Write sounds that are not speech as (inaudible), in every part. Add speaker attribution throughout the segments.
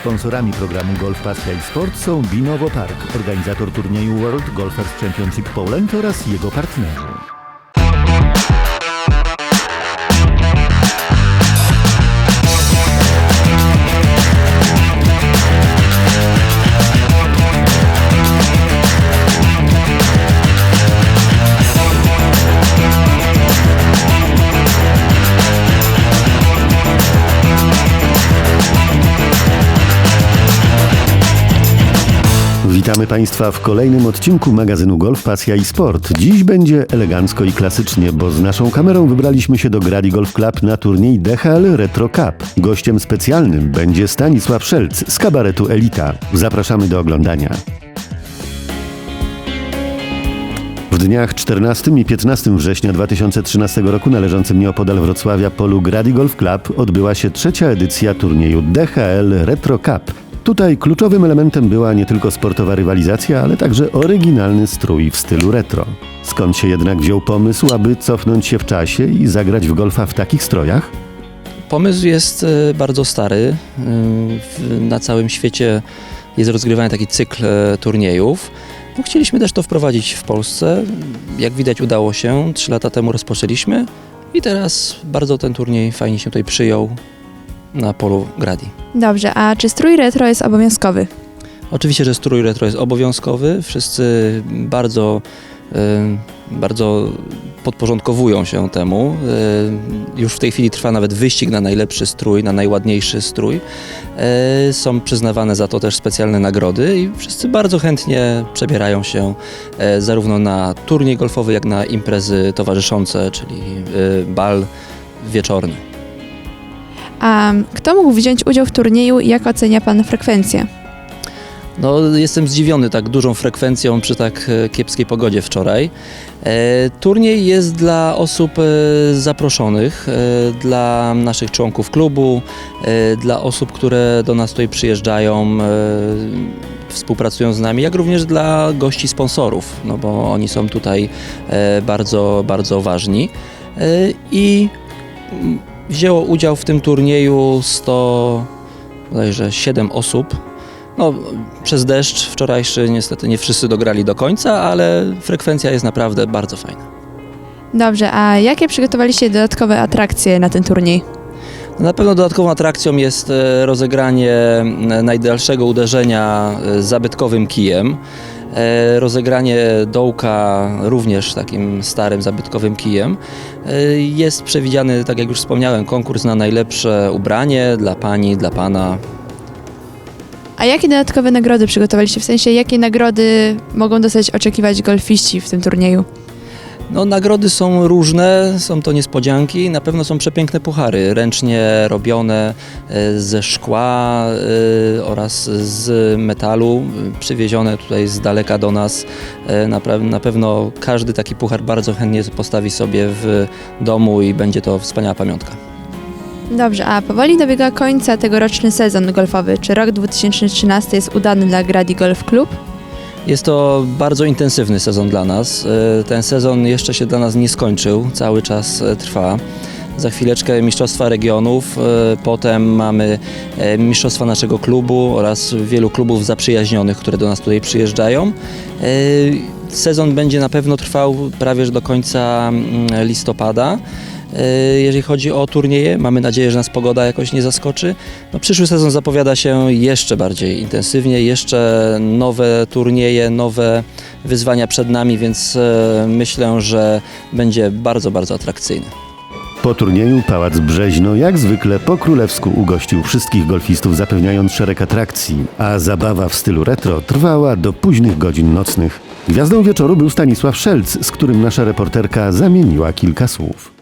Speaker 1: Sponsorami programu Golf Pasja i Sport są Binowo Park, organizator turnieju World Golfers Championship Poland oraz jego partnerzy. Witamy Państwa w kolejnym odcinku magazynu Golf Pasja i Sport. Dziś będzie elegancko i klasycznie, bo z naszą kamerą wybraliśmy się do Gradi Golf Club na turniej DHL Retro Cup. Gościem specjalnym będzie Stanisław Szelc z kabaretu Elita. Zapraszamy do oglądania. W dniach 14 i 15 września 2013 roku należącym nieopodal Wrocławia polu Gradi Golf Club odbyła się trzecia edycja turnieju DHL Retro Cup. Tutaj kluczowym elementem była nie tylko sportowa rywalizacja, ale także oryginalny strój w stylu retro. Skąd się jednak wziął pomysł, aby cofnąć się w czasie i zagrać w golfa w takich strojach?
Speaker 2: Pomysł jest e, bardzo stary. E, Na całym świecie jest rozgrywany taki cykl e, turniejów. No, chcieliśmy też to wprowadzić w Polsce. Jak widać udało się. Trzy lata temu rozpoczęliśmy i teraz bardzo ten turniej fajnie się tutaj przyjął na polu Gradi.
Speaker 3: Dobrze, a czy strój retro jest obowiązkowy?
Speaker 2: Oczywiście, że strój retro jest obowiązkowy. Wszyscy bardzo, e, bardzo podporządkowują się temu. E, Już w tej chwili trwa nawet wyścig na najlepszy strój, na najładniejszy strój. E, Są przyznawane za to też specjalne nagrody i wszyscy bardzo chętnie przebierają się zarówno na turniej golfowy, jak na imprezy towarzyszące, czyli bal wieczorny.
Speaker 3: A kto mógł wziąć udział w turnieju i jak ocenia Pan frekwencję?
Speaker 2: No, jestem zdziwiony tak dużą frekwencją przy tak e, kiepskiej pogodzie wczoraj. E, turniej jest dla osób e, zaproszonych, e, dla naszych członków klubu, e, dla osób, które do nas tutaj przyjeżdżają, e, współpracują z nami, jak również dla gości sponsorów, no bo oni są tutaj e, bardzo, bardzo ważni. E, I wzięło udział w tym turnieju 100, bodajże 7 osób. No, przez deszcz wczorajszy niestety nie wszyscy dograli do końca, ale frekwencja jest naprawdę bardzo fajna.
Speaker 3: Dobrze, a jakie przygotowaliście dodatkowe atrakcje na ten turniej?
Speaker 2: Na pewno dodatkową atrakcją jest e, rozegranie najdalszego uderzenia e, zabytkowym kijem. E, Rozegranie dołka również takim starym zabytkowym kijem. E, Jest przewidziany, tak jak już wspomniałem, konkurs na najlepsze ubranie dla pani, dla pana,
Speaker 3: A jakie dodatkowe nagrody przygotowaliście? W sensie, jakie nagrody mogą dostać oczekiwać golfiści w tym turnieju?
Speaker 2: No, nagrody są różne, są to niespodzianki. Na pewno są przepiękne puchary, ręcznie robione e, ze szkła oraz z metalu, przywiezione tutaj z daleka do nas. E, Na, na pewno każdy taki puchar bardzo chętnie postawi sobie w domu i będzie to wspaniała pamiątka.
Speaker 3: Dobrze, a powoli dobiega końca tegoroczny sezon golfowy. Czy rok 2013 jest udany dla Gradi Golf Club?
Speaker 2: Jest to bardzo intensywny sezon dla nas. E, Ten sezon jeszcze się dla nas nie skończył, cały czas e, trwa. Za chwileczkę Mistrzostwa Regionów, e, potem mamy e, Mistrzostwa naszego klubu oraz wielu klubów zaprzyjaźnionych, które do nas tutaj przyjeżdżają. E, Sezon będzie na pewno trwał prawie do końca mm, listopada. Jeżeli chodzi o turnieje, mamy nadzieję, że nas pogoda jakoś nie zaskoczy. No, przyszły sezon zapowiada się jeszcze bardziej intensywnie, jeszcze nowe turnieje, nowe wyzwania przed nami, więc myślę, że będzie bardzo, bardzo atrakcyjny.
Speaker 1: Po turnieju Pałac Brzeźno jak zwykle po królewsku ugościł wszystkich golfistów zapewniając szereg atrakcji, a zabawa w stylu retro trwała do późnych godzin nocnych. Gwiazdą wieczoru był Stanisław Szelc, z którym nasza reporterka zamieniła kilka słów.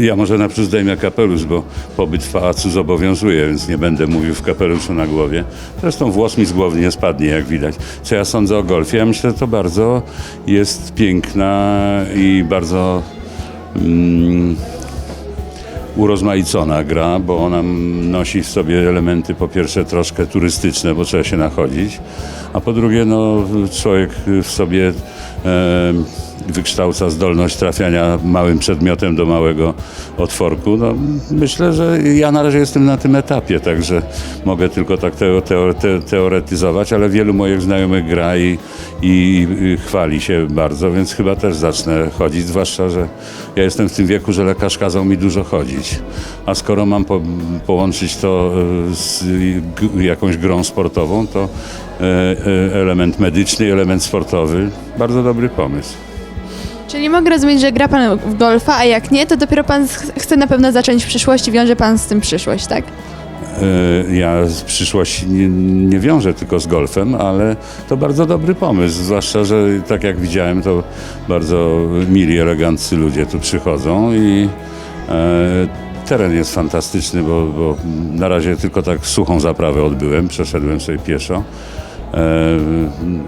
Speaker 4: Ja może najpierw zdejmę kapelusz, bo pobyt w pałacu zobowiązuje, więc nie będę mówił w kapeluszu na głowie. Zresztą włos mi z głowy nie spadnie, jak widać. Co ja sądzę o golfie? Ja myślę, że to bardzo jest piękna i bardzo mm, urozmaicona gra, bo ona nosi w sobie elementy po pierwsze troszkę turystyczne, bo trzeba się nachodzić, a po drugie no, człowiek w sobie e, wykształca zdolność trafiania małym przedmiotem do małego otworku. No, myślę, że ja na razie jestem na tym etapie, także mogę tylko tak teo, teo, te, teoretyzować, ale wielu moich znajomych gra i, i, chwali się bardzo, więc chyba też zacznę chodzić, zwłaszcza, że ja jestem w tym wieku, że lekarz kazał mi dużo chodzić. A skoro mam po, połączyć to e, z jakąś grą sportową, to e, e, element medyczny, element sportowy, bardzo dobry pomysł.
Speaker 3: Czyli mogę rozumieć, że gra pan w golfa, a jak nie, to dopiero pan ch- chce na pewno zacząć w przyszłości, wiąże pan z tym przyszłość, tak?
Speaker 4: E, Ja z przyszłości nie, nie wiążę tylko z golfem, ale to bardzo dobry pomysł, zwłaszcza, że tak jak widziałem, to bardzo mili, eleganccy ludzie tu przychodzą i e, teren jest fantastyczny, bo, bo na razie tylko tak suchą zaprawę odbyłem, przeszedłem sobie pieszo. E,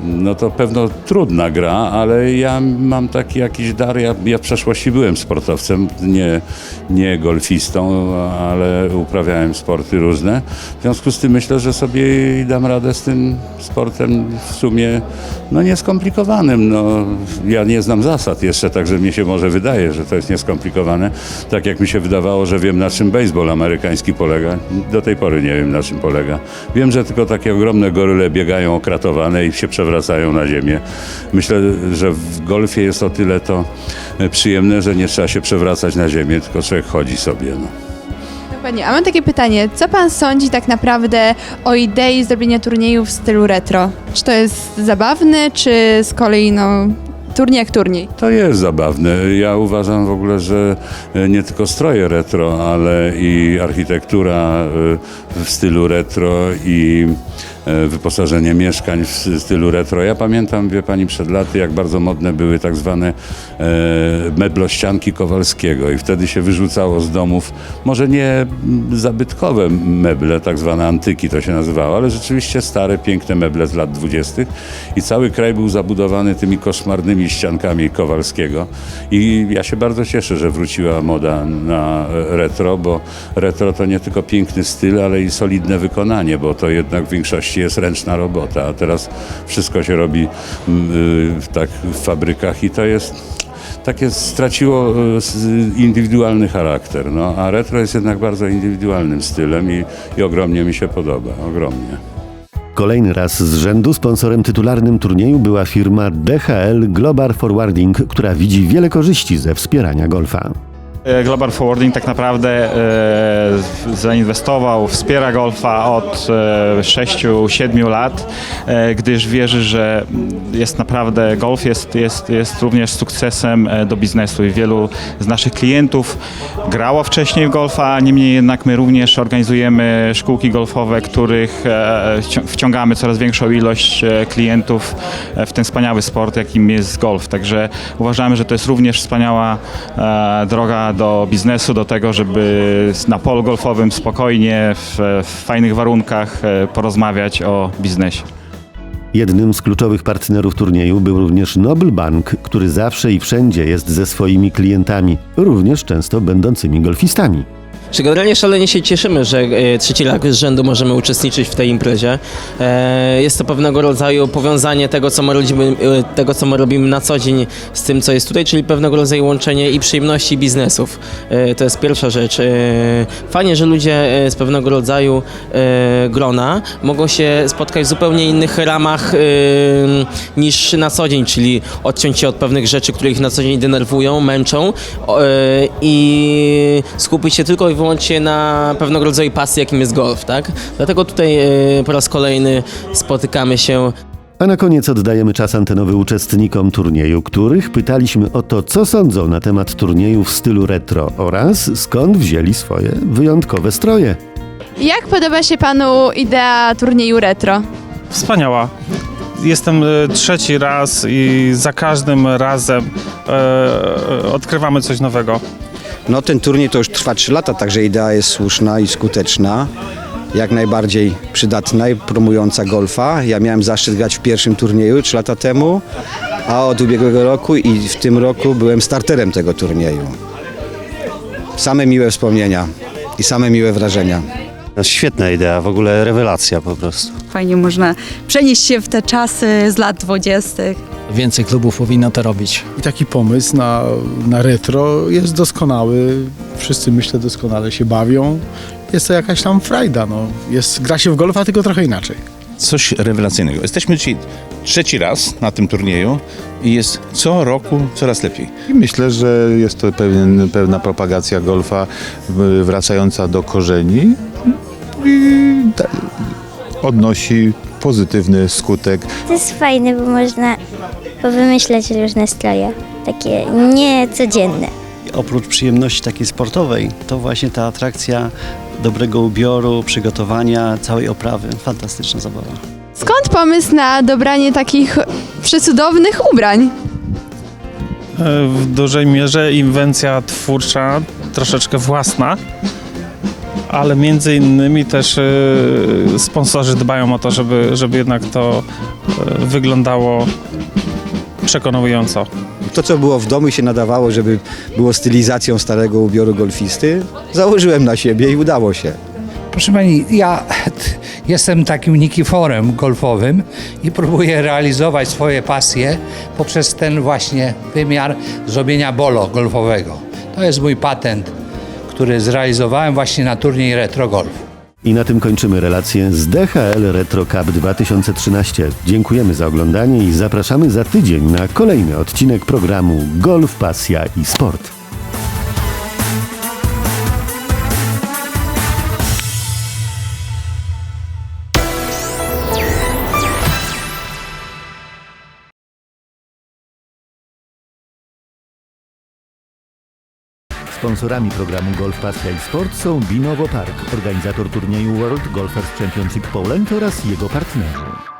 Speaker 4: No to pewno trudna gra, ale ja mam taki jakiś dar. Ja, ja w przeszłości byłem sportowcem, nie, nie golfistą, ale uprawiałem sporty różne. W związku z tym myślę, że sobie dam radę z tym sportem w sumie no nieskomplikowanym. No, ja nie znam zasad jeszcze, także mi się może wydaje, że to jest nieskomplikowane. Tak jak mi się wydawało, że wiem na czym baseball amerykański polega. Do tej pory nie wiem na czym polega. Wiem, że tylko takie ogromne goryle biegają okratowane i się przewracają na ziemię. Myślę, że w golfie jest o tyle to e, przyjemne, że nie trzeba się przewracać na ziemię, tylko człowiek chodzi sobie. No.
Speaker 3: Dokładnie. A mam takie pytanie, co pan sądzi tak naprawdę o idei zrobienia turnieju w stylu retro? Czy to jest zabawne, czy z kolei no turniej jak turniej?
Speaker 4: To jest zabawne. Ja uważam w ogóle, że e, nie tylko stroje retro, ale i architektura e, w stylu retro i wyposażenie mieszkań w stylu retro. Ja pamiętam, wie pani, przed laty, jak bardzo modne były tak zwane e, meblościanki Kowalskiego i wtedy się wyrzucało z domów, może nie mm, zabytkowe meble, tak zwane antyki to się nazywało, ale rzeczywiście stare, piękne meble z lat dwudziestych i cały kraj był zabudowany tymi koszmarnymi ściankami Kowalskiego i ja się bardzo cieszę, że wróciła moda na e, retro, bo retro to nie tylko piękny styl, ale i solidne wykonanie, bo to jednak w większości jest ręczna robota, a teraz wszystko się robi mm, y, w tak w fabrykach i to jest takie straciło s- indywidualny charakter, no, a retro jest jednak bardzo indywidualnym stylem i, i ogromnie mi się podoba, ogromnie.
Speaker 1: Kolejny raz z rzędu sponsorem tytularnym turnieju była firma DHL Global Forwarding, która widzi wiele korzyści ze wspierania golfa.
Speaker 5: E, Global Forwarding tak naprawdę e, zainwestował, wspiera golfa od e, 6-7 lat, e, gdyż wierzy, że jest naprawdę golf jest, jest, jest również sukcesem do biznesu i wielu z naszych klientów grało wcześniej w golfa, niemniej jednak my również organizujemy szkółki golfowe, których wci- wciągamy coraz większą ilość klientów w ten wspaniały sport, jakim jest golf. Także uważamy, że to jest również wspaniała droga do biznesu, do tego, żeby na polu golfowym spokojnie, w, w fajnych warunkach e, porozmawiać o biznesie.
Speaker 1: Jednym z kluczowych partnerów turnieju był również Nobel Bank, który zawsze i wszędzie jest ze swoimi klientami, również często będącymi golfistami.
Speaker 6: Czy generalnie szalenie się cieszymy, że e, trzeci raz z rzędu możemy uczestniczyć w tej imprezie. E, Jest to pewnego rodzaju powiązanie tego co, my robimy, e, tego, co my robimy na co dzień z tym, co jest tutaj, czyli pewnego rodzaju łączenie i przyjemności i biznesów. To jest pierwsza rzecz. Fajnie, że ludzie z pewnego rodzaju grona mogą się spotkać w zupełnie innych ramach niż na co dzień, czyli odciąć się od pewnych rzeczy, które ich na co dzień denerwują, męczą i skupić się tylko i wyłącznie na pewnego rodzaju pasji, jakim jest golf, tak? Dlatego tutaj e, po raz kolejny spotykamy się
Speaker 1: A na koniec oddajemy czas antenowy uczestnikom turnieju, których pytaliśmy o to, co sądzą na temat turnieju w stylu retro oraz skąd wzięli swoje wyjątkowe stroje.
Speaker 3: Jak podoba się panu idea turnieju retro?
Speaker 7: Wspaniała. Jestem e, trzeci raz i za każdym razem e, e, odkrywamy coś nowego.
Speaker 8: No ten turniej to już trwa 3 lata, także idea jest słuszna i skuteczna. Jak najbardziej przydatna i promująca golfa. Ja miałem zaszczyt grać w pierwszym turnieju 3 lata temu, a od ubiegłego roku i w tym roku byłem starterem tego turnieju. Same miłe wspomnienia i same miłe wrażenia.
Speaker 9: No, Świetna idea, w ogóle rewelacja po prostu.
Speaker 10: Fajnie można przenieść się w te czasy z lat dwudziestych.
Speaker 9: Więcej klubów powinno to robić.
Speaker 10: I taki pomysł na, na retro jest doskonały. Wszyscy myślę doskonale się bawią. Jest to jakaś tam frajda. No. Jest, gra się w golfa, tylko trochę inaczej.
Speaker 11: coś rewelacyjnego. Jesteśmy dzisiaj trzeci raz na tym turnieju i jest co roku coraz lepiej.
Speaker 12: I myślę, że jest to pewien, pewna propagacja golfa wracająca do korzeni i odnosi pozytywny skutek.
Speaker 13: To jest fajne, bo można powymyślać różne stroje, takie niecodzienne.
Speaker 14: Oprócz przyjemności takiej sportowej, to właśnie ta atrakcja dobrego ubioru, przygotowania, całej oprawy. Fantastyczna zabawa.
Speaker 3: Skąd pomysł na dobranie takich przecudownych ubrań?
Speaker 7: E, W dużej mierze inwencja twórcza, troszeczkę własna, ale między innymi też e, sponsorzy dbają o to, żeby, żeby jednak to e, wyglądało przekonująco.
Speaker 8: To, co było w domu i się nadawało, żeby było stylizacją starego ubioru golfisty, założyłem na siebie i udało się.
Speaker 9: Proszę pani, ja (laughs) jestem takim nikiforem golfowym i próbuję realizować swoje pasje poprzez ten właśnie wymiar zrobienia bolo golfowego. To jest mój patent, który zrealizowałem właśnie na turniej Retro Golf.
Speaker 1: I na tym kończymy relację z DHL Retro Cup 2013. Dziękujemy za oglądanie i zapraszamy za tydzień na kolejny odcinek programu Golf, Pasja i Sport. Sponsorami programu Golf Pasja i Sport są Binowo Park, organizator turnieju World Golfers Championship Poland oraz jego partnerzy.